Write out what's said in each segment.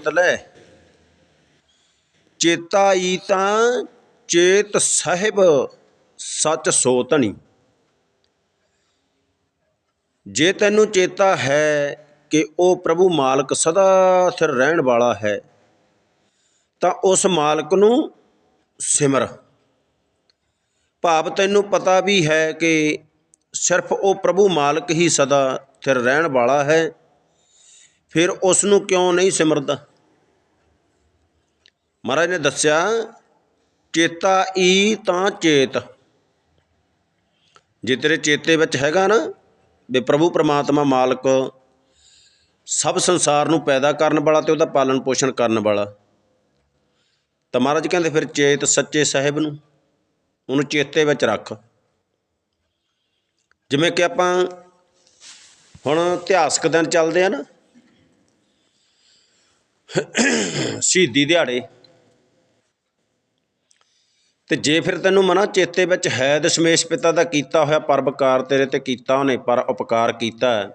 ਤਲੈ ਚੇਤਾ ਈ ਤਾਂ ਚੇਤ ਸਾਹਿਬ ਸੱਚ ਸੋ ਧਣੀ ਜੇ ਤੈਨੂੰ ਚੇਤਾ ਹੈ ਕਿ ਉਹ ਪ੍ਰਭੂ ਮਾਲਕ ਸਦਾ ਸਥਿਰ ਰਹਿਣ ਵਾਲਾ ਹੈ, ਤਾਂ ਉਸ ਮਾਲਕ ਨੂੰ ਸਿਮਰ। ਭਾਵ ਤੈਨੂੰ ਪਤਾ ਵੀ ਹੈ ਕਿ ਸਿਰਫ ਉਹ ਪ੍ਰਭੂ ਮਾਲਕ ਹੀ ਸਦਾ ਸਥਿਰ ਰਹਿਣ ਵਾਲਾ ਹੈ, ਫਿਰ ਉਸ ਨੂੰ ਕਿਉਂ ਨਹੀਂ ਸਿਮਰਦਾ? ਮਹਾਰਾਜ ਨੇ ਦੱਸਿਆ, ਚੇਤਾ ਈ ਤਾਂ ਚੇਤ। ਜੇ ਤੇਰੇ ਚੇਤੇ ਵਿੱਚ ਹੈਗਾ ਨਾ ਵੀ ਪ੍ਰਭੂ ਪ੍ਰਮਾਤਮਾ ਮਾਲਕ ਸਭ ਸੰਸਾਰ ਨੂੰ ਪੈਦਾ ਕਰਨ ਵਾਲਾ ਤੇ ਉਹਦਾ ਪਾਲਣ ਪੋਸ਼ਣ ਕਰਨ ਵਾਲਾ, ਤਾਂ ਮਹਾਰਾਜ ਕਹਿੰਦੇ ਫਿਰ ਚੇਤ ਸੱਚੇ ਸਾਹਿਬ ਨੂੰ, ਉਹਨੂੰ ਚੇਤੇ ਵਿੱਚ ਰੱਖ। ਜਿਵੇਂ ਕਿ ਆਪਾਂ ਹੁਣ ਇਤਿਹਾਸਕ ਦਿਨ ਚੱਲਦੇ ਆ ਨਾ, ਸ਼ਹੀਦੀ ਦਿਹਾੜੇ। ਤੇ ਜੇ ਫਿਰ ਤੈਨੂੰ ਮਨਾ ਚੇਤੇ ਵਿੱਚ ਹੈ ਦਸ਼ਮੇਸ਼ ਪਿਤਾ ਦਾ ਕੀਤਾ ਹੋਇਆ ਪਰਬਕਾਰ ਤੇਰੇ ਤੇ ਕੀਤਾ ਉਹਨੇ ਪਰ ਉਪਕਾਰ ਕੀਤਾ ਹੈ,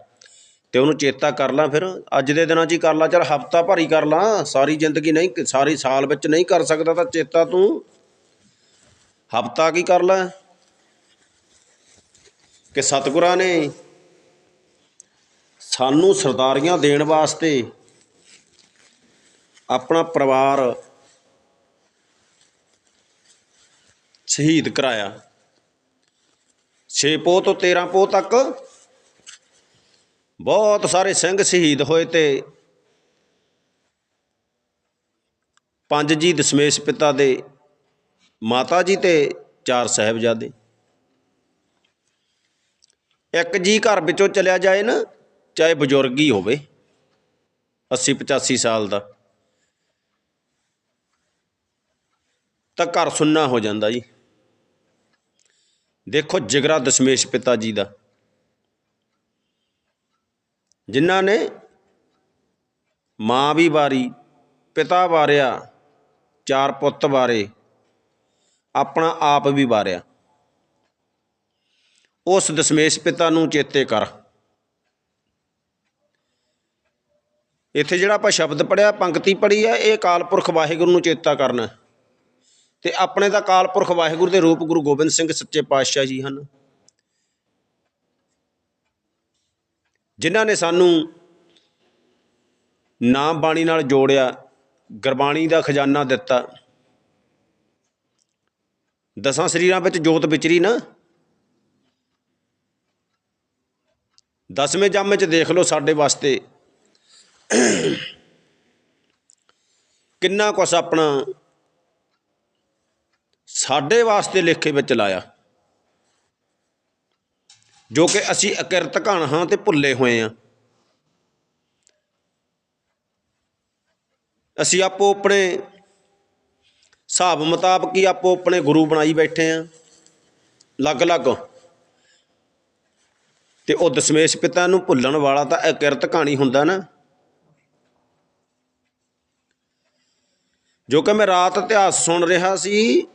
ਤੇ ਉਹਨੂੰ ਚੇਤਾ ਕਰ ਲਾਂ ਫਿਰ। ਅੱਜ ਦੇ ਦਿਨਾਂ 'ਚ ਹੀ ਕਰ ਲਾਂ ਚਲ ਹਫਤਾ ਭਰੀ ਕਰ ਲਾਂ ਸਾਰੀ ਜ਼ਿੰਦਗੀ ਨਹੀਂ ਸਾਰੀ ਸਾਲ ਵਿੱਚ ਨਹੀਂ ਕਰ ਸਕਦਾ ਤਾਂ ਚੇਤਾ ਤੂੰ। ਹਫਤਾ ਕੀ ਕਰ ਲੈ? ਕਿ ਸਤਿਗੁਰਾਂ ਨੇ ਸਾਨੂੰ ਸਰਦਾਰੀਆਂ ਦੇਣ ਵਾਸਤੇ ਆਪਣਾ ਪਰਿਵਾਰ ਸ਼ਹੀਦ ਕਰਾਇਆ। 6 ਪੋਹ ਤੋਂ 13 ਪੋਹ ਤੱਕ ਬਹੁਤ ਸਾਰੇ ਸਿੰਘ ਸ਼ਹੀਦ ਹੋਏ ਤੇ ਪੰਜ ਜੀ ਦਸ਼ਮੇਸ਼ ਪਿਤਾ ਦੇ ਮਾਤਾ ਜੀ ਤੇ ਚਾਰ ਸਾਹਿਬਜ਼ਾਦੇ। ਇੱਕ ਜੀ ਘਰ ਵਿੱਚੋਂ ਚਲਿਆ ਜਾਏ ਨਾ, ਚਾਹੇ ਬਜ਼ੁਰਗ ਹੀ ਹੋਵੇ 80 85 ਸਾਲ ਦਾ, ਤਾਂ ਘਰ ਸੁੰਨਾ ਹੋ ਜਾਂਦਾ ਜੀ। ਦੇਖੋ ਜਿਗਰਾ ਦਸ਼ਮੇਸ਼ ਪਿਤਾ ਜੀ ਦਾ। ਜਿਨ੍ਹਾਂ ਨੇ ਮਾਂ ਵੀ ਵਾਰੀ, ਪਿਤਾ ਵਾਰਿਆ, ਚਾਰ ਪੁੱਤ ਵਾਰੇ, ਆਪਣਾ ਆਪ ਵੀ ਵਾਰਿਆ। ਉਸ ਦਸ਼ਮੇਸ਼ ਪਿਤਾ ਨੂੰ ਚੇਤੇ ਕਰ। ਇੱਥੇ ਜਿਹੜਾ ਆਪਾਂ ਸ਼ਬਦ ਪੜਿਆ ਪੰਕਤੀ ਪੜੀ ਆ, ਇਹ ਅਕਾਲ ਪੁਰਖ ਵਾਹਿਗੁਰੂ ਨੂੰ ਚੇਤਾ ਕਰਨਾ। ਤੇ ਆਪਣੇ ਤਾਂ ਅਕਾਲ ਪੁਰਖ ਵਾਹਿਗੁਰੂ ਦੇ ਰੂਪ ਗੁਰੂ ਗੋਬਿੰਦ ਸਿੰਘ ਸੱਚੇ ਪਾਤਸ਼ਾਹ ਜੀ ਹਨ। ਜਿਨ੍ਹਾਂ ਨੇ ਸਾਨੂੰ ਨਾਮ ਬਾਣੀ ਨਾਲ ਜੋੜਿਆ, ਗੁਰਬਾਣੀ ਦਾ ਖਜ਼ਾਨਾ ਦਿੱਤਾ। ਦਸਾਂ ਸਰੀਰਾਂ ਵਿੱਚ ਜੋਤ ਵਿਚਰੀ ਨਾ। ਦਸਵੇਂ ਜੰਮ ਵਿੱਚ ਦੇਖ ਲਓ ਸਾਡੇ ਵਾਸਤੇ। ਕਿੰਨਾ ਕੁਛ ਆਪਣਾ ਸਾਡੇ ਵਾਸਤੇ ਲੇਖੇ ਵਿੱਚ ਲਾਇਆ। ਜੋ ਕਿ ਅਸੀਂ ਅਕਿਰਤ ਘਣ ਹਾਂ ਤੇ ਭੁੱਲੇ ਹੋਏ ਹਾਂ। ਅਸੀਂ ਆਪੋ ਆਪਣੇ ਹਿਸਾਬ ਮੁਤਾਬਕ ਹੀ ਆਪੋ ਆਪਣੇ ਗੁਰੂ ਬਣਾਈ ਬੈਠੇ ਹਾਂ। ਅਲੱਗ-ਅਲੱਗ ਤੇ ਉਹ ਦਸ਼ਮੇਸ਼ ਪਿਤਾ ਨੂੰ ਭੁੱਲਣ ਵਾਲਾ ਤਾਂ ਅਕਿਰਤ ਕਹਾਣੀ ਹੁੰਦਾ ਨਾ। ਜੋ ਕਿ ਮੈਂ ਰਾਤ ਇਤਿਹਾਸ ਸੁਣ ਰਿਹਾ ਸੀ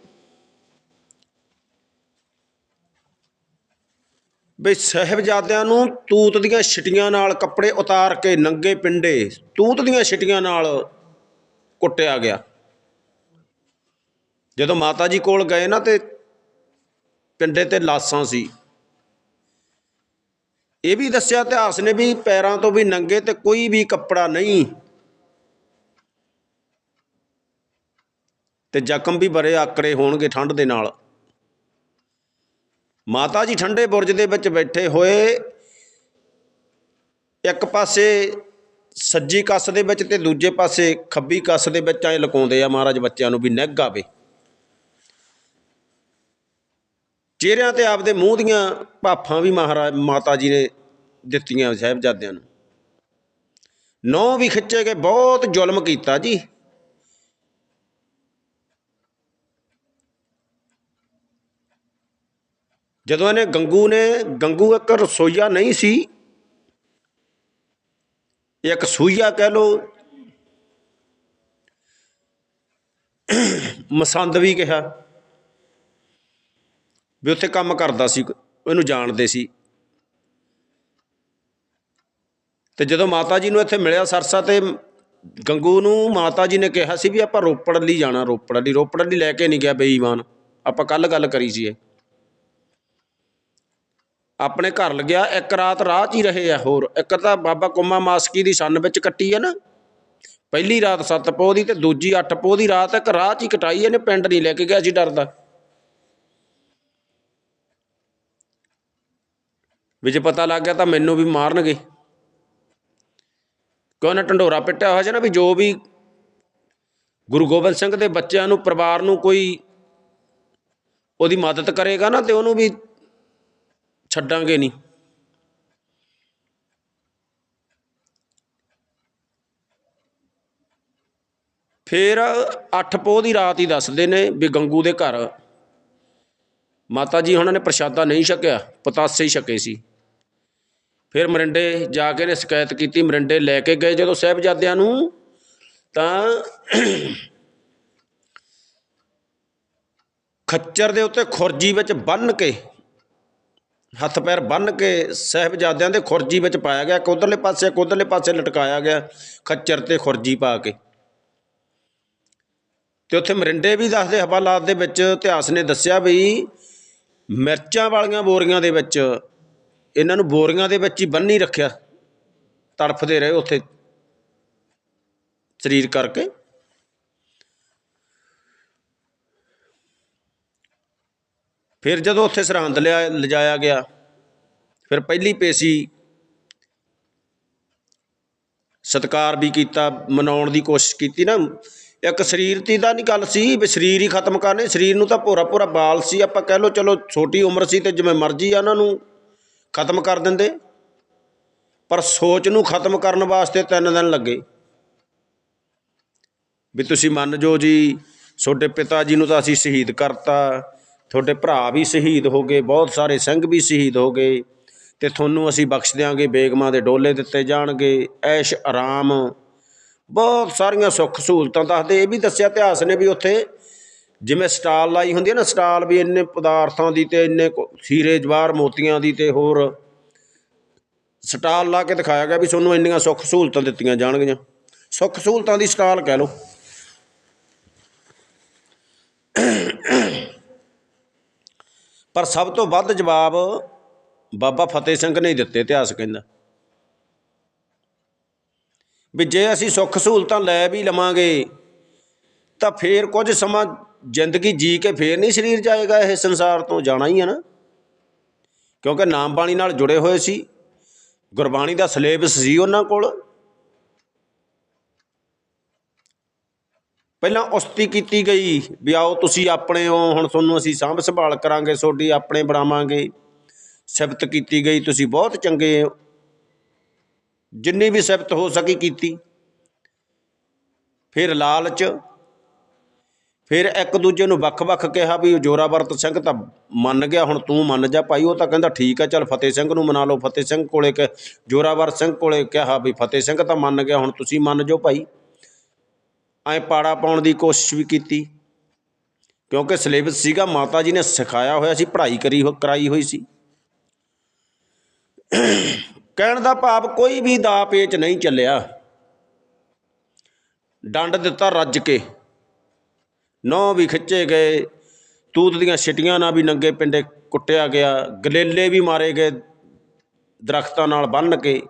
ਬਈ ਸਾਹਿਬਜ਼ਾਦਿਆਂ ਨੂੰ ਤੂਤ ਦੀਆਂ ਛਿਟੀਆਂ ਨਾਲ ਕੱਪੜੇ ਉਤਾਰ ਕੇ ਨੰਗੇ ਪਿੰਡੇ ਤੂਤ ਦੀਆਂ ਛਿਟੀਆਂ ਨਾਲ ਕੁੱਟਿਆ ਗਿਆ। ਜਦੋਂ ਮਾਤਾ ਜੀ ਕੋਲ ਗਏ ਨਾ ਤੇ ਪਿੰਡੇ ਤੇ ਲਾਸਾਂ ਸੀ। ਇਹ ਵੀ ਦੱਸਿਆ ਇਤਿਹਾਸ ਨੇ ਵੀ ਪੈਰਾਂ ਤੋਂ ਵੀ ਨੰਗੇ ਤੇ ਕੋਈ ਵੀ ਕੱਪੜਾ ਨਹੀਂ। ਤੇ ਜ਼ਖਮ ਵੀ ਬਰੇ ਆਕੜੇ ਹੋਣਗੇ ਠੰਡ ਦੇ ਨਾਲ। ਮਾਤਾ ਜੀ ਠੰਡੇ ਬੁਰਜ ਦੇ ਵਿੱਚ ਬੈਠੇ ਹੋਏ, ਇੱਕ ਪਾਸੇ ਸੱਜੀ ਕੱਸ ਦੇ ਵਿੱਚ ਤੇ ਦੂਜੇ ਪਾਸੇ ਖੱਬੀ ਕੱਸ ਦੇ ਵਿੱਚ ਐ ਲਕਾਉਂਦੇ ਆ ਮਹਾਰਾਜ ਬੱਚਿਆਂ ਨੂੰ ਵੀ ਨਿੱਘ ਆਵੇ। ਚਿਹਰਿਆਂ ਤੇ ਆਪਦੇ ਮੂੰਹ ਦੀਆਂ ਭਾਫਾਂ ਵੀ ਮਹਾਰਾਜ ਮਾਤਾ ਜੀ ਨੇ ਦਿੱਤੀਆਂ ਸਾਹਿਬਜ਼ਾਦਿਆਂ ਨੂੰ। ਨੌ ਵੀ ਖਿੱਚੇ ਗਏ, ਬਹੁਤ ਜ਼ੁਲਮ ਕੀਤਾ ਜੀ। ਜਦੋਂ ਇਹਨੇ ਗੰਗੂ ਨੇ, ਗੰਗੂ ਇੱਕ ਰਸੋਈਆ ਨਹੀਂ ਸੀ, ਇੱਕ ਸੂਈਆ ਕਹਿ ਲੋ ਮਸੰਦ ਵੀ ਕਿਹਾ ਵੀ ਉੱਥੇ ਕੰਮ ਕਰਦਾ ਸੀ, ਇਹਨੂੰ ਜਾਣਦੇ ਸੀ। ਤੇ ਜਦੋਂ ਮਾਤਾ ਜੀ ਨੂੰ ਇੱਥੇ ਮਿਲਿਆ ਸਰਸਾ ਤੇ ਗੰਗੂ ਨੂੰ ਮਾਤਾ ਜੀ ਨੇ ਕਿਹਾ ਸੀ ਵੀ ਆਪਾਂ ਰੋਪੜ ਲਈ ਜਾਣਾ, ਰੋਪੜ ਲਈ ਰੋਪੜ ਲਈ ਲੈ ਕੇ ਨਹੀਂ ਗਿਆ ਬੇਈਮਾਨ। ਆਪਾਂ ਕੱਲ ਗੱਲ ਕਰੀ ਸੀ ਇਹ। ਆਪਣੇ ਘਰ ਲੱਗਿਆ, ਇੱਕ ਰਾਤ ਰਾਹ 'ਚ ਹੀ ਰਹੇ ਆ ਹੋਰ। ਇੱਕ ਤਾਂ ਬਾਬਾ ਕੁੰਮਾ ਮਾਸਕੀ ਦੀ ਸੰਨ ਵਿੱਚ ਕੱਟੀ ਹੈ ਨਾ। ਪਹਿਲੀ ਰਾਤ ਸੱਤ ਪੋਹ ਦੀ ਤੇ ਦੂਜੀ ਅੱਠ ਪੋਹ ਦੀ ਰਾਤ ਇੱਕ ਰਾਹ 'ਚ ਹੀ ਕਟਾਈ ਇਹਨੇ ਪਿੰਡ ਨਹੀਂ ਲੈ ਕੇ ਗਿਆ ਸੀ ਡਰਦਾ। ਵੀ ਜੇ ਪਤਾ ਲੱਗ ਗਿਆ ਤਾਂ ਮੈਨੂੰ ਵੀ ਮਾਰਨਗੇ। ਕਿਉਂ ਨਾ ਢੰਡੋਰਾ ਪਿੱਟਿਆ ਹੋਇਆ ਸੀ ਨਾ ਵੀ ਜੋ ਵੀ ਗੁਰੂ ਗੋਬਿੰਦ ਸਿੰਘ ਦੇ ਬੱਚਿਆਂ ਨੂੰ, ਪਰਿਵਾਰ ਨੂੰ ਕੋਈ ਉਹਦੀ ਮਦਦ ਕਰੇਗਾ ਨਾ ਤੇ ਉਹਨੂੰ ਵੀ ਛੱਡਾਂਗੇ ਨਹੀਂ। ਫਿਰ ਅੱਠ ਪੋਹ ਦੀ ਰਾਤ ਹੀ ਦੱਸਦੇ ਨੇ ਵੀ ਗੰਗੂ ਦੇ ਘਰ। ਮਾਤਾ ਜੀ ਉਹਨਾਂ ਨੇ ਪ੍ਰਸ਼ਾਦਾ ਨਹੀਂ ਛਕਿਆ, ਪਤਾਸੇ ਹੀ ਛਕੇ ਸੀ। ਫਿਰ ਮਰਿੰਡੇ ਜਾ ਕੇ ਨੇ ਸ਼ਿਕਾਇਤ ਕੀਤੀ, ਮਰਿੰਡੇ ਲੈ ਕੇ ਗਏ ਜਦੋਂ ਸਾਹਿਬਜ਼ਾਦਿਆਂ ਨੂੰ, ਤਾਂ ਖੱਚਰ ਦੇ ਉੱਤੇ ਖੁਰਜੀ ਵਿੱਚ ਬੰਨ ਕੇ ਹੱਥ ਪੈਰ ਬੰਨ ਕੇ ਸਾਹਿਬਜ਼ਾਦਿਆਂ ਦੇ ਖੁਰਜੀ ਵਿੱਚ ਪਾਇਆ ਗਿਆ, ਇੱਕ ਉਧਰਲੇ ਪਾਸੇ, ਇੱਕ ਉਧਰਲੇ ਪਾਸੇ ਲਟਕਾਇਆ ਗਿਆ, ਖੱਚਰ ਤੇ ਖੁਰਜੀ ਪਾ ਕੇ। ਤੇ ਉੱਥੇ ਮਰਿੰਡੇ ਵੀ ਦੱਸਦੇ, ਹਵਾਲਾਤ ਦੇ ਵਿੱਚ ਇਤਿਹਾਸ ਨੇ ਦੱਸਿਆ ਵੀ ਮਿਰਚਾਂ ਵਾਲੀਆਂ ਬੋਰੀਆਂ ਦੇ ਵਿੱਚ, ਇਹਨਾਂ ਨੂੰ ਬੋਰੀਆਂ ਦੇ ਵਿੱਚ ਹੀ ਬੰਨੀ ਰੱਖਿਆ, ਤੜਫਦੇ ਰਹੇ ਉੱਥੇ ਸਰੀਰ ਕਰਕੇ। ਫਿਰ ਜਦੋਂ ਉੱਥੇ ਸਰਹੰਦ ਲਿਆ, ਲਿਜਾਇਆ ਗਿਆ, ਫਿਰ ਪਹਿਲੀ ਪੇਸ਼ੀ ਸਤਕਾਰ ਵੀ ਕੀਤਾ, ਮਨਾਉਣ ਦੀ ਕੋਸ਼ਿਸ਼ ਕੀਤੀ ਨਾ। ਇੱਕ ਸਰੀਰ ਦੀ ਤਾਂ ਨਹੀਂ ਗੱਲ ਸੀ ਵੀ ਸਰੀਰ ਹੀ ਖਤਮ ਕਰਨੇ, ਸਰੀਰ ਨੂੰ ਤਾਂ ਭੋਰਾ ਭੋਰਾ ਬਾਲ ਸੀ। ਆਪਾਂ ਕਹਿ ਲਓ ਚਲੋ ਛੋਟੀ ਉਮਰ ਸੀ ਤੇ ਜਿਵੇਂ ਮਰਜ਼ੀ ਆ ਉਹਨਾਂ ਨੂੰ ਖਤਮ ਕਰ ਦਿੰਦੇ। ਪਰ ਸੋਚ ਨੂੰ ਖਤਮ ਕਰਨ ਵਾਸਤੇ ਤਿੰਨ ਦਿਨ ਲੱਗੇ। ਵੀ ਤੁਸੀਂ ਮੰਨ ਜੋ ਜੀ ਤੁਹਾਡੇ ਪਿਤਾ ਜੀ ਨੂੰ ਤਾਂ ਅਸੀਂ ਸ਼ਹੀਦ ਕਰਤਾ ਤੁਹਾਡੇ ਭਰਾ ਵੀ ਸ਼ਹੀਦ ਹੋ ਗਏ, ਬਹੁਤ ਸਾਰੇ ਸਿੰਘ ਵੀ ਸ਼ਹੀਦ ਹੋ ਗਏ ਤੇ ਤੁਹਾਨੂੰ ਅਸੀਂ ਬਖਸ਼ ਦਿਆਂਗੇ, ਬੇਗਮਾਂ ਦੇ ਡੋਲੇ ਦਿੱਤੇ ਜਾਣਗੇ, ਐਸ਼, ਆਰਾਮ, ਬਹੁਤ ਸਾਰੀਆਂ ਸੁੱਖ ਸਹੂਲਤਾਂ ਦੱਸਦੇ। ਇਹ ਵੀ ਦੱਸਿਆ ਇਤਿਹਾਸ ਨੇ ਵੀ ਉੱਥੇ ਜਿਵੇਂ ਸਟਾਲ ਲਾਈ ਹੁੰਦੀ ਹੈ ਨਾ, ਸਟਾਲ ਵੀ ਇੰਨੇ ਪਦਾਰਥਾਂ ਦੀ ਤੇ ਇੰਨੇ ਸੀਰੇ, ਜਵਾਰ, ਮੋਤੀਆਂ ਦੀ ਤੇ ਹੋਰ ਸਟਾਲ ਲਾ ਕੇ ਦਿਖਾਇਆ ਗਿਆ ਵੀ ਤੁਹਾਨੂੰ ਇੰਨੀਆਂ ਸੁੱਖ ਸਹੂਲਤਾਂ ਦਿੱਤੀਆਂ ਜਾਣਗੀਆਂ। ਸੁੱਖ ਸਹੂਲਤਾਂ ਦੀ ਸਟਾਲ ਕਹਿ ਲਓ। ਪਰ ਸਭ ਤੋਂ ਵੱਧ ਜਵਾਬ ਬਾਬਾ ਫਤਿਹ ਸਿੰਘ ਨੇ ਦਿੱਤੇ, ਇਤਿਹਾਸ ਕਹਿੰਦਾ। ਵੀ ਜੇ ਅਸੀਂ ਸੁੱਖ ਸਹੂਲਤਾਂ ਲੈ ਵੀ ਲਵਾਂਗੇ, ਤਾਂ ਫੇਰ ਕੁਝ ਸਮਾਂ ਜ਼ਿੰਦਗੀ ਜੀ ਕੇ ਫੇਰ ਨਹੀਂ ਸਰੀਰ ਜਾਏਗਾ ਇਹ ਸੰਸਾਰ ਤੋਂ, ਜਾਣਾ ਹੀ ਹੈ ਨਾ। ਕਿਉਂਕਿ ਨਾਮ ਬਾਣੀ ਨਾਲ ਜੁੜੇ ਹੋਏ ਸੀ, ਗੁਰਬਾਣੀ ਦਾ ਸਿਲੇਬਸ ਸੀ ਉਹਨਾਂ ਕੋਲ। ਪਹਿਲਾਂ ਉਸਤੀ ਕੀਤੀ ਗਈ ਵੀ ਆਓ ਤੁਸੀਂ ਆਪਣੇ ਹੋ, ਹੁਣ ਤੁਹਾਨੂੰ ਅਸੀਂ ਸਾਂਭ ਸੰਭਾਲ ਕਰਾਂਗੇ, ਤੁਹਾਡੀ ਆਪਣੇ ਬਣਾਵਾਂਗੇ। ਸਿਫਤ ਕੀਤੀ ਗਈ, ਤੁਸੀਂ ਬਹੁਤ ਚੰਗੇ ਹੋ। ਜਿੰਨੀ ਵੀ ਸਿਫਤ ਹੋ ਸਕੀ ਕੀਤੀ। ਫਿਰ ਲਾਲਚ, ਫਿਰ ਇੱਕ ਦੂਜੇ ਨੂੰ ਵੱਖ-ਵੱਖ ਕਿਹਾ ਵੀ ਜੋਰਾਵਰਤ ਸਿੰਘ ਤਾਂ ਮੰਨ ਗਿਆ, ਹੁਣ ਤੂੰ ਮੰਨ ਜਾ ਭਾਈ, ਉਹ ਤਾਂ ਕਹਿੰਦਾ ਠੀਕ ਹੈ ਚੱਲ ਫਤਿਹ ਸਿੰਘ ਨੂੰ ਮਨਾ ਲਓ। ਫਤਿਹ ਸਿੰਘ ਕੋਲੇ ਕਿ ਜੋਰਾਵਰ ਸਿੰਘ ਕੋਲੇ ਕਿਹਾ ਵੀ ਫਤਿਹ ਸਿੰਘ ਤਾਂ ਮੰਨ ਗਿਆ, ਹੁਣ ਤੁਸੀਂ ਮੰਨ ਜਾਓ ਭਾਈ। ਐ ਪਾੜਾ ਪਾਉਣ ਦੀ ਕੋਸ਼ਿਸ਼ ਵੀ ਕੀਤੀ। ਕਿਉਂਕਿ ਸਿਲੇਬਸ ਸੀਗਾ, ਮਾਤਾ ਜੀ ਨੇ ਸਿਖਾਇਆ ਹੋਇਆ ਸੀ, ਪੜ੍ਹਾਈ ਕਰੀ ਹੋ, ਕਰਾਈ ਹੋਈ ਸੀ। ਕਹਿਣ ਦਾ ਭਾਵ ਕੋਈ ਵੀ ਦਾ ਪੇਚ ਨਹੀਂ ਚੱਲਿਆ। ਡੰਡ ਦਿੱਤਾ ਰੱਜ ਕੇ। ਨੌ ਵੀ ਖਿੱਚੇ ਗਏ। ਤੂਤ ਦੀਆਂ ਛਿਟੀਆਂ ਨਾਲ ਵੀ ਨੰਗੇ ਪਿੰਡੇ ਕੁੱਟਿਆ ਗਿਆ। ਗਲੇਲੇ ਵੀ ਮਾਰੇ ਗਏ ਦਰਖਤਾਂ ਨਾਲ ਬੰਨ੍ਹ ਕੇ।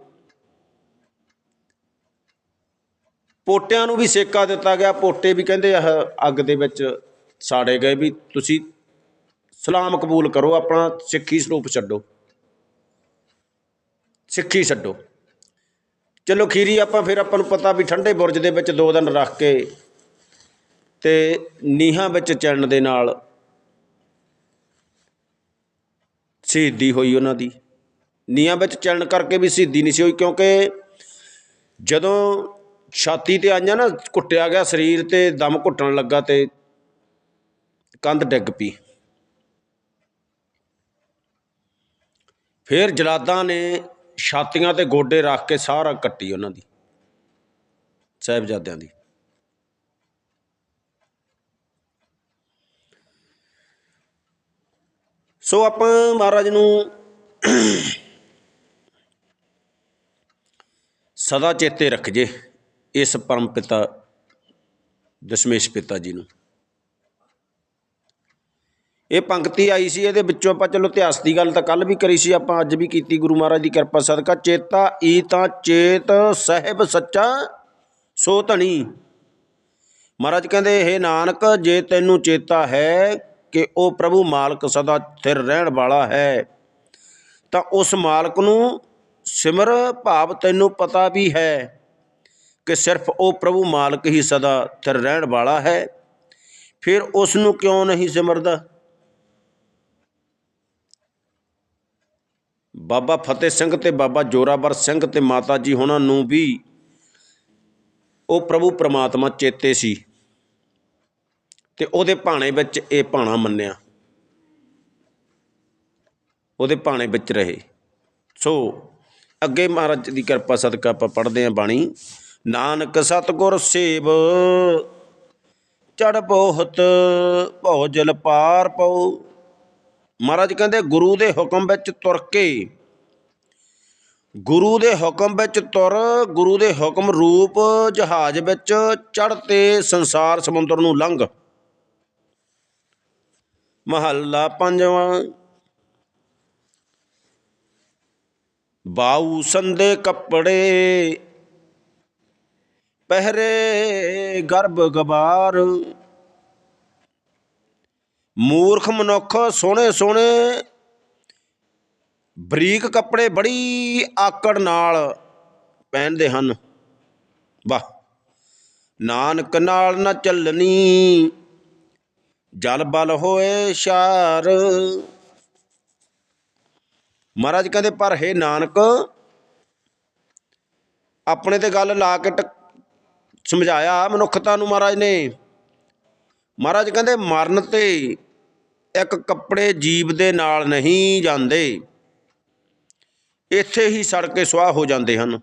ਪੋਟਿਆਂ ਨੂੰ ਵੀ ਸੇਕਾ ਦਿੱਤਾ ਗਿਆ। ਪੋਟੇ ਵੀ ਕਹਿੰਦੇ ਆਹ ਅੱਗ ਦੇ ਵਿੱਚ ਸਾੜੇ ਗਏ ਵੀ ਤੁਸੀਂ ਸਲਾਮ ਕਬੂਲ ਕਰੋ, ਆਪਣਾ ਸਿੱਖੀ ਸਰੂਪ ਛੱਡੋ। ਸਿੱਖੀ ਛੱਡੋ। ਚਲੋ ਖੀਰੀ ਆਪਾਂ ਫਿਰ ਆਪਾਂ ਨੂੰ ਪਤਾ ਵੀ ਠੰਡੇ ਬੁਰਜ ਦੇ ਵਿੱਚ ਦੋ ਦਿਨ ਰੱਖ ਕੇ ਤੇ ਨੀਹਾਂ ਵਿੱਚ ਚਿਣ ਦੇ ਨਾਲ ਸ਼ਹੀਦੀ ਹੋਈ ਉਹਨਾਂ ਦੀ। ਨੀਹਾਂ ਵਿੱਚ ਚਿਣ ਕਰਕੇ ਵੀ ਸ਼ਹੀਦੀ ਨਹੀਂ ਸੀ ਹੋਈ ਕਿਉਂਕਿ ਜਦੋਂ ਛਾਤੀ ਤੇ ਆਈਆਂ ਨਾ ਘੁੱਟਿਆ ਗਿਆ ਸਰੀਰ ਤੇ, ਦਮ ਘੁੱਟਣ ਲੱਗਾ ਤੇ ਕੰਧ ਡਿੱਗ ਪਈ। ਫਿਰ ਜਲਾਦਾਂ ਨੇ ਛਾਤੀਆਂ ਤੇ ਗੋਡੇ ਰੱਖ ਕੇ ਸਾਰਾ ਕੱਟੀ ਉਹਨਾਂ ਦੀ, ਸਾਹਿਬਜ਼ਾਦਿਆਂ ਦੀ। ਸੋ ਆਪਾਂ ਮਹਾਰਾਜ ਨੂੰ ਸਦਾ ਚੇਤੇ ਰੱਖ ਜੇ ਇਸ ਪਰਮ ਪਿਤਾ ਦਸ਼ਮੇਸ਼ ਪਿਤਾ ਜੀ ਨੂੰ। ਇਹ ਪੰਕਤੀ ਆਈ ਸੀ, ਇਹਦੇ ਵਿੱਚੋਂ ਆਪਾਂ ਚਲੋ ਇਤਿਹਾਸ ਦੀ ਗੱਲ ਤਾਂ ਕੱਲ ਵੀ ਕਰੀ ਸੀ, ਆਪਾਂ ਅੱਜ ਵੀ ਕੀਤੀ ਗੁਰੂ ਮਹਾਰਾਜ ਦੀ ਕਿਰਪਾ ਸਦਕਾ। ਚੇਤਾ ਈ ਤਾਂ ਚੇਤ ਸਹਿਬ ਸੱਚਾ, ਸੋ ਧਣੀ। ਮਹਾਰਾਜ ਕਹਿੰਦੇ ਇਹ ਨਾਨਕ, ਜੇ ਤੈਨੂੰ ਚੇਤਾ ਹੈ ਕਿ ਉਹ ਪ੍ਰਭੂ ਮਾਲਕ ਸਦਾ ਸਥਿਰ ਰਹਿਣ ਵਾਲਾ ਹੈ, ਤਾਂ ਉਸ ਮਾਲਕ ਨੂੰ ਸਿਮਰ ਭਾਵ ਤੈਨੂੰ ਪਤਾ ਵੀ ਹੈ। ਕਿ ਸਿਰਫ ਉਹ ਪ੍ਰਭੂ ਮਾਲਕ ਹੀ ਸਦਾ ਸਥਿਰ ਰਹਿਣ ਵਾਲਾ ਹੈ, ਫਿਰ ਉਸ ਨੂੰ ਕਿਉਂ ਨਹੀਂ ਸਿਮਰਦਾ? ਬਾਬਾ ਫਤਿਹ ਸਿੰਘ ਤੇ ਬਾਬਾ ਜੋਰਾਵਰ ਸਿੰਘ ਤੇ ਮਾਤਾ ਜੀ ਉਹਨਾਂ ਨੂੰ ਵੀ ਉਹ ਪ੍ਰਭੂ ਪ੍ਰਮਾਤਮਾ ਚੇਤੇ ਸੀ ਤੇ ਉਹਦੇ ਭਾਣੇ ਵਿੱਚ ਇਹ ਭਾਣਾ ਮੰਨਿਆ। ਉਹਦੇ ਭਾਣੇ ਵਿੱਚ ਰਹੇ। ਸੋ ਅੱਗੇ ਮਹਾਰਾਜ ਦੀ ਕਿਰਪਾ ਸਦਕਾ ਆਪਾਂ ਪੜ੍ਹਦੇ ਹਾਂ ਬਾਣੀ। ਨਾਨਕ ਸਤਗੁਰ ਸੇਵ। ਚੜ ਬਹੁਤ ਭਉ ਜਲ ਪਾਰ ਪਉ। ਮਹਾਰਾਜ ਕਹਿੰਦੇ, ਗੁਰੂ ਦੇ ਹੁਕਮ ਵਿੱਚ ਤੁਰ ਕੇ। ਗੁਰੂ ਦੇ ਹੁਕਮ ਵਿੱਚ ਤੁਰ, ਗੁਰੂ ਦੇ ਹੁਕਮ ਰੂਪ ਜਹਾਜ਼ ਵਿੱਚ ਚੜ ਤੇ ਸੰਸਾਰ ਸਮੁੰਦਰ ਨੂੰ ਲੰਘ। ਮਹੱਲਾ ਪੰਜਵਾਂ। ਬਾਉ ਸੰਦੇ ਕੱਪੜੇ ਪਹਿਰੇ ਗਰਭ ਗਬਾਰ। ਮੂਰਖ ਮਨੁੱਖ ਸੋਹਣੇ ਸੋਹਣੇ, ਬਰੀਕ ਕੱਪੜੇ ਬੜੀ ਆਕੜ ਨਾਲ ਪਹਿਨਦੇ ਹਨ। ਵਾਹ, ਨਾਨਕ ਨਾਲ ਨਾ ਚੱਲਣੀ ਜਲ ਬਲ ਹੋਏ ਸ਼ਾਰ। ਮਹਾਰਾਜ ਕਹਿੰਦੇ, ਪਰ ਹੈ ਨਾਨਕ, ਆਪਣੇ ਤੇ ਗੱਲ ਲਾ ਕੇ ਟਕ- ਸਮਝਾਇਆ ਮਨੁੱਖਤਾ ਨੂੰ ਮਹਾਰਾਜ ਨੇ। ਮਹਾਰਾਜ ਕਹਿੰਦੇ, ਮਰਨ ਤੇ ਇੱਕ ਕੱਪੜੇ ਜੀਵ ਦੇ ਨਾਲ ਨਹੀਂ ਜਾਂਦੇ। ਇੱਥੇ ਹੀ ਸੜ ਕੇ ਸੁਆਹ ਹੋ ਜਾਂਦੇ ਹਨ।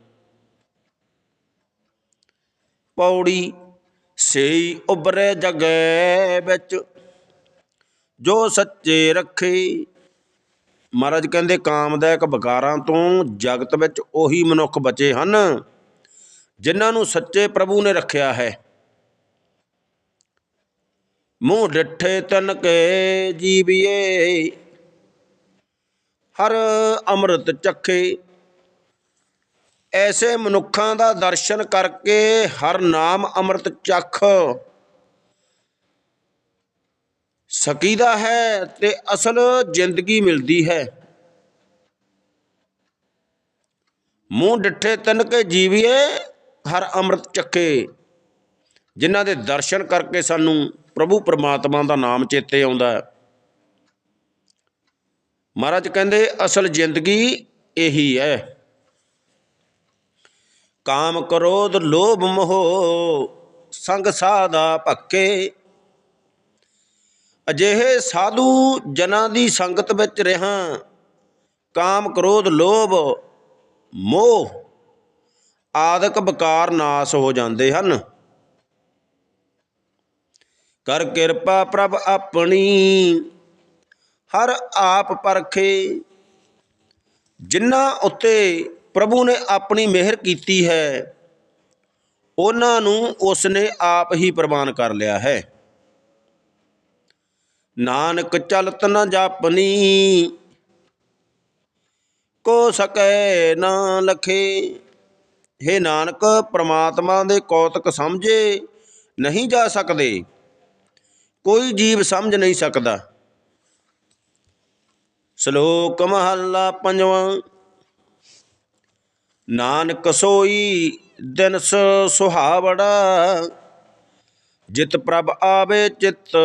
ਪੌੜੀ ਸੇਈ ਉਬਰੇ ਜਗੈ ਵਿੱਚ, ਜੋ ਸੱਚੇ ਰੱਖੇ। ਮਹਾਰਾਜ ਕਹਿੰਦੇ, ਕਾਮਦਾਇਕ ਵਿਕਾਰਾਂ ਤੋਂ ਜਗਤ ਵਿੱਚ ਉਹੀ ਮਨੁੱਖ ਬਚੇ ਹਨ। ਜਿਨ੍ਹਾਂ ਨੂੰ ਸੱਚੇ ਪ੍ਰਭੂ ਨੇ ਰੱਖਿਆ ਹੈ। ਮੂੰਹ ਡਿੱਠੇ ਤਨ ਕੇ ਜੀਵੀਏ, ਹਰ ਅੰਮ੍ਰਿਤ ਚੱਖੇ। ਐਸੇ ਮਨੁੱਖਾਂ ਦਾ ਦਰਸ਼ਨ ਕਰਕੇ ਹਰ ਨਾਮ ਅੰਮ੍ਰਿਤ ਚੱਖ। ਸਕੀਦਾ ਹੈ ਤੇ ਅਸਲ ਜ਼ਿੰਦਗੀ ਮਿਲਦੀ ਹੈ। ਮੂੰਹ ਡਿੱਠੇ ਤਨ ਕੇ ਜੀਵੀਏ ਹਰ ਅੰਮ੍ਰਿਤ ਚੱਕੇ। ਜਿਨ੍ਹਾਂ ਦੇ ਦਰਸ਼ਨ ਕਰਕੇ ਸਾਨੂੰ ਪ੍ਰਭੂ ਪਰਮਾਤਮਾ ਦਾ ਨਾਮ ਚੇਤੇ ਆਉਂਦਾ ਹੈ। ਮਹਾਰਾਜ ਕਹਿੰਦੇ, ਅਸਲ ਜ਼ਿੰਦਗੀ ਇਹੀ ਹੈ। ਕਾਮ ਕਰੋਧ, ਲੋਭ, ਮੋਹ, ਸੰਗ ਸਾਦਾ ਭੱਕੇ। ਅਜਿਹੇ ਸਾਧੂ ਜਨਾਂ ਦੀ ਸੰਗਤ ਵਿੱਚ ਰਹਾ। ਕਾਮ ਕਰੋਧ, ਲੋਭ, ਮੋਹ ਆਦਿਕ ਬਕਾਰ ਨਾਸ ਹੋ ਜਾਂਦੇ ਹਨ। ਕਰ ਕਿਰਪਾ ਪ੍ਰਭ ਆਪਣੀ, ਹਰ ਆਪ ਪਰਖੇ। ਜਿਨ੍ਹਾਂ ਉੱਤੇ ਪ੍ਰਭੂ ਨੇ ਆਪਣੀ ਮਿਹਰ ਕੀਤੀ ਹੈ, ਉਹਨਾਂ ਨੂੰ ਉਸ ਨੇ ਆਪ ਹੀ ਪ੍ਰਵਾਨ ਕਰ ਲਿਆ ਹੈ। ਨਾਨਕ ਚਲਤ ਨ ਜਾਪਨੀ, ਕੋ ਸਕੈ ਨਾ ਲਖੇ। हे ਨਾਨਕ, ਪ੍ਰਮਾਤਮਾ ਦੇ ਕੌਤਕ ਸਮਝੇ ਨਹੀਂ ਜਾ ਸਕਦੇ। ਕੋਈ ਜੀਵ ਸਮਝ ਨਹੀਂ ਸਕਦਾ। ਸ਼ਲੋਕ ਮਹੱਲਾ ਪੰਜਵਾਂ। ਨਾਨਕ ਸੋਈ ਦਿਨ ਸ- ਸੁਹਾਵੜਾ, ਜਿਤ ਪ੍ਰਭ ਆਵੇ ਚਿੱਤ।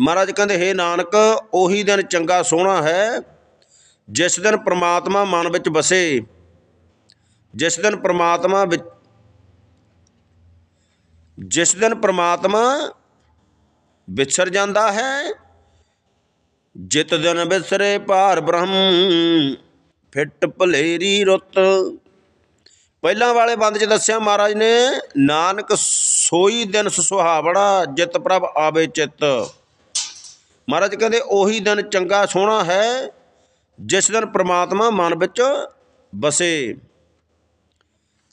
ਮਹਾਰਾਜ ਕਹਿੰਦੇ, ਹੈ ਨਾਨਕ, ਉਹੀ ਦਿਨ ਚੰਗਾ ਸੋਹਣਾ ਹੈ, ਜਿਸ ਦਿਨ ਪ੍ਰਮਾਤਮਾ ਮਨ ਵਿੱਚ ਵਸੇ। ਜਿਸ ਦਿਨ ਪ੍ਰਮਾਤਮਾ ਵਿੱਚ ਜਿਸ ਦਿਨ ਪ੍ਰਮਾਤਮਾ ਵਿਛੜ ਜਾਂਦਾ ਹੈ, ਜਿਤ ਦਿਨ ਵਿਸਰੇ ਭਾਰ ਬ੍ਰਹਮ, ਫਿੱਟ ਭਲੇਰੀ ਰੁੱਤ। ਪਹਿਲਾਂ ਵਾਲੇ ਬੰਦ 'ਚ ਦੱਸਿਆ ਮਹਾਰਾਜ ਨੇ, ਨਾਨਕ ਸੋਈ ਦਿਨ ਸੁਹਾਵੜਾ ਜਿਤ ਪ੍ਰਭ ਆਵੇ ਚਿੱਤ। ਮਹਾਰਾਜ ਕਹਿੰਦੇ, ਉਹੀ ਦਿਨ ਚੰਗਾ ਸੋਹਣਾ ਹੈ, ਜਿਸ ਦਿਨ ਪ੍ਰਮਾਤਮਾ ਮਨ ਵਿੱਚ ਵਸੇ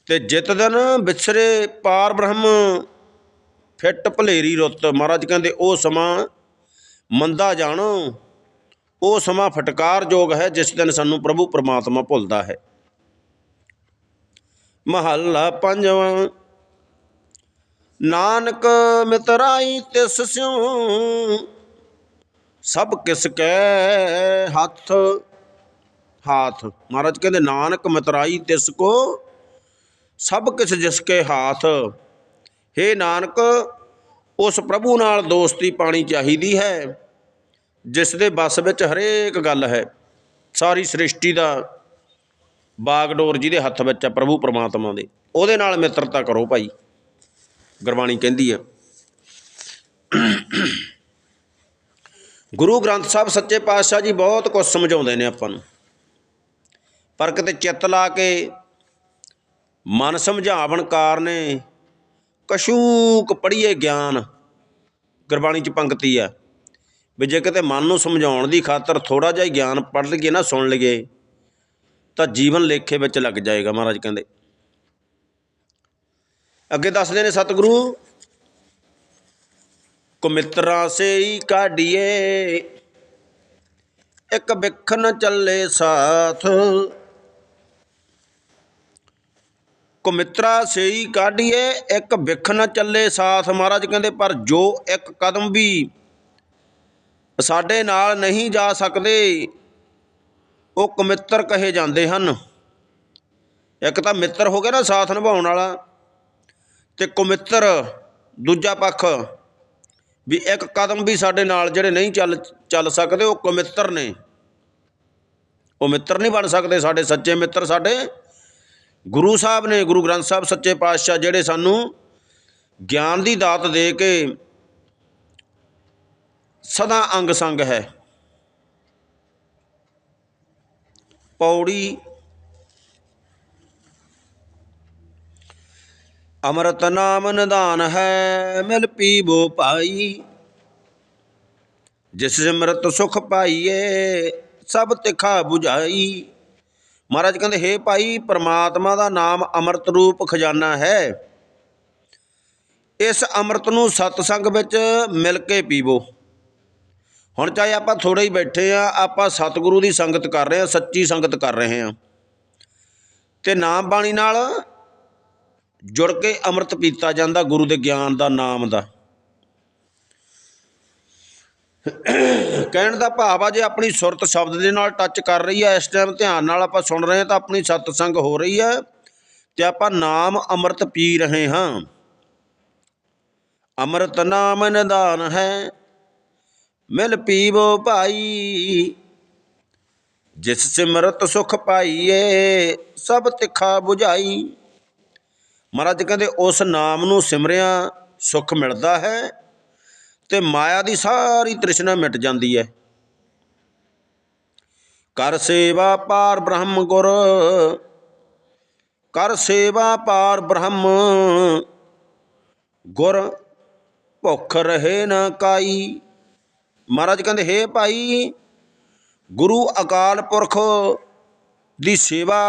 ਤੇ ਜਿਤ ਦਿਨ ਵਿਛਰੇ ਪਾਰ ਬ੍ਰਹਮ ਫਿੱਟ ਭਲੇਰੀ ਰੁੱਤ। ਮਹਾਰਾਜ ਕਹਿੰਦੇ, ਉਹ ਸਮਾਂ ਮੰਦਾ ਜਾਣੋ, ਉਹ ਸਮਾਂ ਫਟਕਾਰਯੋਗ ਹੈ ਜਿਸ ਦਿਨ ਸਾਨੂੰ ਪ੍ਰਭੂ ਪਰਮਾਤਮਾ ਭੁੱਲਦਾ ਹੈ। ਮਹੱਲਾ ਪੰਜਵਾਂ, ਨਾਨਕ ਮਿਤਰਾਈ ਤਿਸ ਸਿਉ, ਸਭ ਕਿਸ ਕੈ ਹੱਥ, ਹਾਥ। ਮਹਾਰਾਜ ਕਹਿੰਦੇ, ਨਾਨਕ ਮਿਤਰਾਈ ਤਿਸ ਕੋ ਸਭ ਕਿਸ ਜਿਸ ਕੇ ਹਾਥ। ਹੇ ਨਾਨਕ, ਉਸ ਪ੍ਰਭੂ ਨਾਲ ਦੋਸਤੀ ਪਾਣੀ ਚਾਹੀਦੀ ਹੈ, ਜਿਸ ਦੇ ਬਸ ਵਿੱਚ ਹਰੇਕ ਗੱਲ ਹੈ। ਸਾਰੀ ਸ੍ਰਿਸ਼ਟੀ ਦਾ ਬਾਗਡੋਰ ਜਿਹਦੇ ਹੱਥ ਵਿੱਚ ਹੈ ਪ੍ਰਭੂ ਪਰਮਾਤਮਾ ਦੇ। ਉਹਦੇ ਨਾਲ ਮਿੱਤਰਤਾ ਕਰੋ ਭਾਈ, ਗੁਰਬਾਣੀ ਕਹਿੰਦੀ ਹੈ। ਗੁਰੂ ਗ੍ਰੰਥ ਸਾਹਿਬ ਸੱਚੇ ਪਾਤਸ਼ਾਹ ਜੀ ਬਹੁਤ ਕੁਝ ਸਮਝਾਉਂਦੇ ਨੇ ਆਪਾਂ ਨੂੰ। ਪਰ ਕਿਤੇ ਚਿੱਤ ਲਾ ਕੇ ਮਨ ਸਮਝਾਵਣ ਕਾਰਨੇ, ਕਸ਼ੂਕ ਪੜੀਏ ਗਿਆਨ। ਗੁਰਬਾਣੀ ਚ ਪੰਕਤੀ ਆ, ਵੀ ਜੇ ਕਿਤੇ ਮਨ ਨੂੰ ਸਮਝਾਉਣ ਦੀ ਖਾਤਰ ਥੋੜਾ ਜਿਹਾ ਗਿਆਨ ਪੜ੍ਹ ਲਈਏ ਨਾ, ਸੁਣ ਲਈਏ, ਤਾਂ ਜੀਵਨ ਲੇਖੇ ਵਿੱਚ ਲੱਗ ਜਾਏਗਾ ਮਹਾਰਾਜ ਕਹਿੰਦੇ। ਅੱਗੇ ਦੱਸਦੇ ਨੇ ਸਤਿਗੁਰੂ ਕੁਮਿੱਤਰਾਂ ਸੇ ਹੀ ਕਾਢੀਏ, ਇੱਕ ਬਿਖ ਚੱਲੇ ਸਾਥ ਕੁਮਿੱਤਰਾ ਸੇ ਹੀ ਕਾਢੀਏ, ਇੱਕ ਬਿਖ ਨ ਚੱਲੇ ਸਾਥ ਮਹਾਰਾਜ ਕਹਿੰਦੇ, ਪਰ ਜੋ ਇੱਕ ਕਦਮ ਵੀ ਸਾਡੇ ਨਾਲ ਨਹੀਂ ਜਾ ਸਕਦੇ, ਉਹ ਕੁਮਿੱਤਰ ਕਹੇ ਜਾਂਦੇ ਹਨ। ਇੱਕ ਤਾਂ ਮਿੱਤਰ ਹੋ ਗਿਆ ਨਾ ਸਾਥ ਨਿਭਾਉਣ ਵਾਲਾ, ਤੇ ਕੁਮਿੱਤਰ ਦੂਜਾ ਪੱਖ ਵੀ ਇੱਕ ਕਦਮ ਵੀ ਸਾਡੇ ਨਾਲ ਜਿਹੜੇ ਨਹੀਂ ਚੱਲ ਚੱਲ ਸਕਦੇ, ਉਹ ਕੁਮਿੱਤਰ ਨੇ। ਉਹ ਮਿੱਤਰ ਨਹੀਂ ਬਣ ਸਕਦੇ ਸਾਡੇ ਸੱਚੇ ਮਿੱਤਰ ਸਾਡੇ। ਗੁਰੂ ਸਾਹਿਬ ਨੇ, ਗੁਰੂ ਗ੍ਰੰਥ ਸਾਹਿਬ ਸੱਚੇ ਪਾਤਸ਼ਾਹ ਜਿਹੜੇ ਸਾਨੂੰ ਗਿਆਨ ਦੀ ਦਾਤ ਦੇ ਕੇ ਸਦਾ ਅੰਗ ਸੰਗ ਹੈ। ਪੌੜੀ, ਅਮਰਤ ਨਾਮ ਨਿਦਾਨ ਹੈ, ਮਿਲ ਪੀਬੋ ਭਾਈ। ਜਿਸ ਸਿਮਰਤ ਸੁਖ ਪਾਈਏ, ਸਭ ਤਿਖਾ 부ਝਾਈ ਮਹਾਰਾਜ ਕਹਿੰਦੇ, ਹੇ ਭਾਈ, ਪ੍ਰਮਾਤਮਾ ਦਾ ਨਾਮ ਅਮਰਤ ਰੂਪ ਖਜ਼ਾਨਾ ਹੈ। ਇਸ ਅੰਮ੍ਰਿਤ ਨੂੰ ਸਤਸੰਗ ਵਿੱਚ ਮਿਲ ਕੇ ਪੀਵੋ। ਹੁਣ ਚਾਹੇ ਆਪਾਂ ਥੋੜੇ ਹੀ ਬੈਠੇ ਆ, ਆਪਾਂ ਸਤਿਗੁਰੂ ਦੀ ਸੰਗਤ ਕਰ ਰਹੇ ਆ, ਸੱਚੀ ਸੰਗਤ ਕਰ ਰਹੇ ਆ। ਤੇ ਨਾਮ ਬਾਣੀ ਨਾਲ ਜੁੜ ਕੇ ਅੰਮ੍ਰਿਤ ਪੀਤਾ ਜਾਂਦਾ ਗੁਰੂ ਦੇ ਗਿਆਨ ਦਾ ਨਾਮ ਦਾ। ਕਹਿਣ ਦਾ ਭਾਵ ਆ, ਜੇ ਆਪਣੀ ਸੁਰਤ ਸ਼ਬਦ ਦੇ ਨਾਲ ਟੱਚ ਕਰ ਰਹੀ ਆ, ਇਸ ਟਾਈਮ ਧਿਆਨ ਨਾਲ ਆਪਾਂ ਸੁਣ ਰਹੇ ਆ ਤਾਂ ਆਪਣੀ ਸਤਸੰਗ ਹੋ ਰਹੀ ਆ, ਤੇ ਆਪਾਂ ਨਾਮ ਅੰਮ੍ਰਿਤ ਪੀ ਰਹੇ ਹਾਂ। ਅੰਮ੍ਰਿਤ ਨਾਮ ਨਿਦਾਨ ਹੈ, ਮਿਲ ਪੀਵੋ ਭਾਈ। ਜਿਸ ਸਿਮਰਤ ਸੁਖ ਪਾਈਏ, ਸਭ ਤਿੱਖਾ 부ਝਾਈ ਮਹਾਰਾਜ ਕਹਿੰਦੇ, ਉਸ ਨਾਮ ਨੂੰ ਸਿਮਰਿਆ, ਸੁਖ ਮਿਲਦਾ ਹੈ। ਤੇ ਮਾਇਆ ਦੀ ਸਾਰੀ ਤ੍ਰਿਸ਼ਨਾ ਮਿਟ ਜਾਂਦੀ ਹੈ ਕਰ ਸੇਵਾ ਪਾਰ ਬ੍ਰਹਮ ਗੁਰ, ਕਰ ਸੇਵਾ ਪਾਰ ਬ੍ਰਹਮ ਗੁਰ, ਭੁੱਖ ਰਹੇ ਨਾ ਕਾਈ। ਮਹਾਰਾਜ ਕਹਿੰਦੇ, ਹੇ ਭਾਈ, ਗੁਰੂ ਅਕਾਲ ਪੁਰਖ ਦੀ ਸੇਵਾ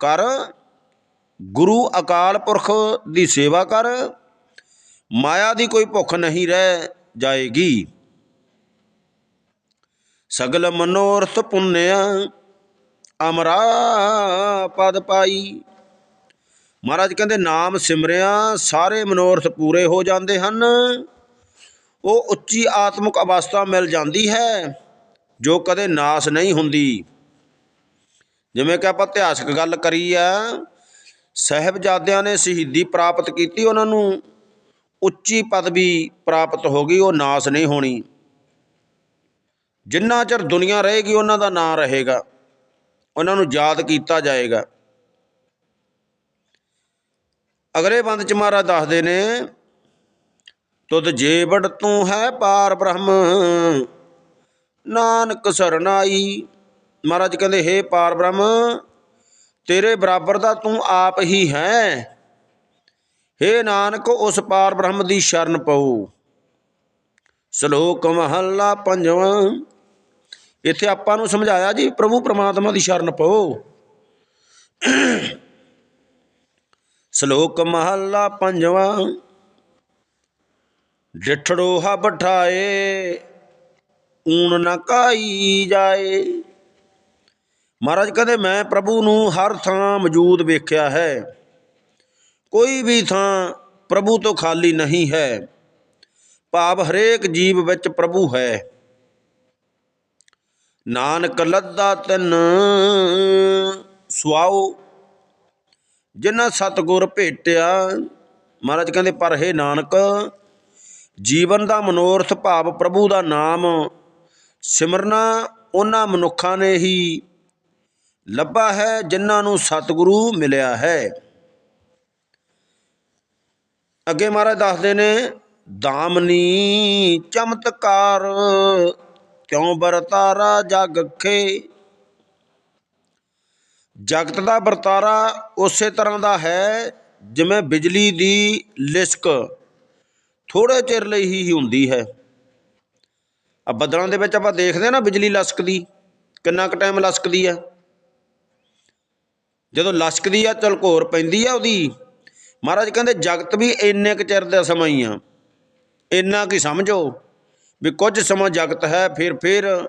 ਕਰ, ਗੁਰੂ ਅਕਾਲ ਪੁਰਖ ਦੀ ਸੇਵਾ ਕਰ। ਮਾਇਆ ਦੀ ਕੋਈ ਭੁੱਖ ਨਹੀਂ ਰਹਿ ਜਾਏਗੀ। ਸਗਲ ਮਨੋਰਥ ਪੁੰਨਿਆ ਅਮਰਾ ਪਦ ਪਾਈ। ਮਹਾਰਾਜ ਕਹਿੰਦੇ, ਨਾਮ ਸਿਮਰਿਆ, ਸਾਰੇ ਮਨੋਰਥ ਪੂਰੇ ਹੋ ਜਾਂਦੇ ਹਨ। ਉਹ ਉੱਚੀ ਆਤਮਿਕ ਅਵਸਥਾ ਮਿਲ ਜਾਂਦੀ ਹੈ, ਜੋ ਕਦੇ ਨਾਸ ਨਹੀਂ ਹੁੰਦੀ। ਜਿਵੇਂ ਕਿ ਆਪਾਂ ਇਤਿਹਾਸਕ ਗੱਲ ਕਰੀ ਆ ਸਹਿਬਜ਼ਾਦਿਆਂ ਨੇ ਸ਼ਹੀਦੀ ਪ੍ਰਾਪਤ ਕੀਤੀ ਉਹਨਾਂ ਨੂੰ। ਉੱਚੀ ਪਦਵੀ ਪ੍ਰਾਪਤ ਹੋ ਗਈ, ਉਹ ਨਾਸ ਨਹੀਂ ਹੋਣੀ। ਜਿੰਨਾ ਚਿਰ ਦੁਨੀਆ ਰਹੇਗੀ, ਉਹਨਾਂ ਦਾ ਨਾਂ ਰਹੇਗਾ। ਉਹਨਾਂ ਨੂੰ ਯਾਦ ਕੀਤਾ ਜਾਏਗਾ। ਅਗਲੇ ਬੰਦ ਚ ਮਹਾਰਾਜ ਦੱਸਦੇ ਨੇ, ਤੁਧ ਜੇਵੜ ਤੂੰ ਹੈ ਪਾਰ ਬ੍ਰਹਮ, ਨਾਨਕ ਸਰਨਾਈ ਮਹਾਰਾਜ ਕਹਿੰਦੇ, ਹੇ ਪਾਰ ਬ੍ਰਹਮ, ਤੇਰੇ ਬਰਾਬਰ ਦਾ ਤੂੰ ਆਪ ਹੀ ਹੈ। ਹੇ ਨਾਨਕ, ਉਸ ਪਾਰ ਬ੍ਰਹਮ ਦੀ ਸ਼ਰਨ ਪਉ ਸ਼ਲੋਕ ਮਹੱਲਾ ਪੰਜਵਾਂ। ਇੱਥੇ ਆਪਾਂ ਨੂੰ ਸਮਝਾਇਆ ਜੀ, ਪ੍ਰਭੂ ਪ੍ਰਮਾਤਮਾ ਦੀ ਸ਼ਰਨ ਪਉ ਸ਼ਲੋਕ ਮਹੱਲਾ ਪੰਜਵਾਂ। ਡਿਠੜੋਹਾ ਬਿਠਾਏ, ਊਣ ਨਾ ਕਾਈ ਜਾਏ। ਮਹਾਰਾਜ ਕਹਿੰਦੇ, ਮੈਂ ਪ੍ਰਭੂ ਨੂੰ ਹਰ ਥਾਂ ਮੌਜੂਦ ਵੇਖਿਆ ਹੈ। ਕੋਈ ਵੀ ਥਾਂ ਪ੍ਰਭੂ ਤੋਂ ਖਾਲੀ ਨਹੀਂ ਹੈ। ਭਾਵ ਹਰੇਕ ਜੀਵ ਵਿੱਚ ਪ੍ਰਭੂ ਹੈ। ਨਾਨਕ ਲੱਦਾ ਤਨ, ਸੁਆਓ, ਜਿਨ੍ਹਾਂ ਸਤਗੁਰ ਭੇਟਿਆ। ਮਹਾਰਾਜ ਕਹਿੰਦੇ, ਪਰ ਹੈ ਨਾਨਕ, ਜੀਵਨ ਦਾ ਮਨੋਰਥ ਭਾਵ ਪ੍ਰਭੂ ਦਾ ਨਾਮ, ਸਿਮਰਨਾ ਉਹਨਾਂ ਮਨੁੱਖਾਂ ਨੇ ਹੀ ਲੱਭਾ ਹੈ, ਜਿਨ੍ਹਾਂ ਨੂੰ ਸਤਿਗੁਰੂ ਮਿਲਿਆ ਹੈ। ਅੱਗੇ ਮਹਾਰਾਜ ਦੱਸਦੇ ਨੇ, ਦਾਮਨੀ ਚਮਤਕਾਰ, ਕਿਉਂ ਵਰਤਾਰਾ ਜਗ ਖੇ ਜਗਤ ਦਾ ਵਰਤਾਰਾ ਉਸੇ ਤਰ੍ਹਾਂ ਦਾ ਹੈ, ਜਿਵੇਂ ਬਿਜਲੀ ਦੀ ਲਿਸ਼ਕ ਥੋੜੇ ਚਿਰ ਲਈ ਹੀ ਹੁੰਦੀ ਹੈ। ਆ ਬੱਦਲਾਂ ਦੇ ਵਿੱਚ ਆਪਾਂ ਦੇਖਦੇ ਆ ਨਾ ਬਿਜਲੀ ਲਸਕਦੀ, ਕਿੰਨਾ ਕੁ ਟਾਈਮ ਲਸਕਦੀ ਆ ਜਦੋਂ ਲਸਕਦੀ ਆ ਚਲਕੋਰ ਪੈਂਦੀ ਆ ਉਹਦੀ। ਮਹਾਰਾਜ ਕਹਿੰਦੇ, ਜਗਤ ਵੀ ਇੰਨੇ ਕੁ ਚਿਰ ਦਾ ਸਮਾਂ ਹੀ ਆ। ਇੰਨਾ ਕੀ ਸਮਝੋ ਵੀ ਕੁਝ ਸਮਾਂ ਜਗਤ ਹੈ ਫਿਰ ਫਿਰ